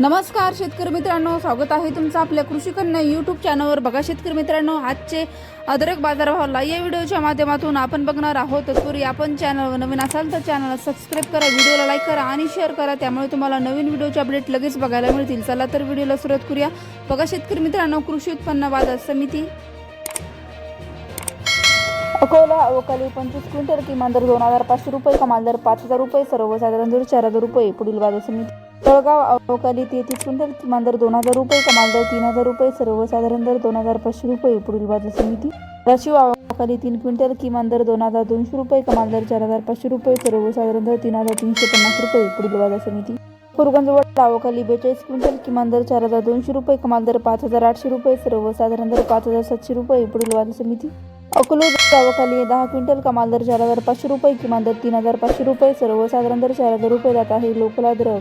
नमस्कार शेतकरी मित्रांनो. स्वागत आहे तुमचं आपल्या कृषी कन्या यूट्यूब चॅनलवर बघा शेतकरी मित्रांनो आजचे अदरक बाजारभावाला या व्हिडिओच्या माध्यमातून आपण बघणार आहोत. तत्पूर्वी आपण चॅनलवर नवीन असाल तर चॅनलला सबस्क्राईब करा व्हिडिओला लाईक करा आणि शेअर करा. त्यामुळे तुम्हाला नवीन व्हिडिओचे अपडेट लगेच बघायला मिळतील. चला तर व्हिडिओला सुरुवात करूया. बघा शेतकरी मित्रांनो कृषी उत्पन्न बाजार समिती. अकोला अवकाली पंचवीस क्विंटल किमान दर दोन हजार पाचशे रुपये कमाल दर पाच हजार रुपये सर्वसाधारण दर चार हजार रुपये. पुढील बाजार समिती. तळगाव अवकाली तिथून तर किमान दर दोन हजार रुपये कमाल दर तीन हजार रुपये सर्वसाधारण दर दोन हजार पाचशे रुपये पुढील बाजार समिती. राशीव अवकाली तीन क्विंटल किमान दर दोन हजार दोनशे रुपये कमाल दर चार हजार पाचशे रुपये सर्वसाधारण दर तीन हजार तीनशे पन्नास रुपये पुढील बाजार समिती. फुरगंजवड अवकाली बेचाळीस क्विंटल किमान दर चार हजार दोनशे रुपये कमाल दर पाच हजार आठशे रुपये सर्वसाधारण दर पाच हजार सातशे रुपये पुढील बाजार समिती. अकलूज गावाखाली दहा क्विंटल कमाल दर चार हजार पाचशे रुपये किमान दर तीन हजार पाचशे रुपये सर्वसाधारण दर चार हजार रुपये जात आहे लोकला द्रव.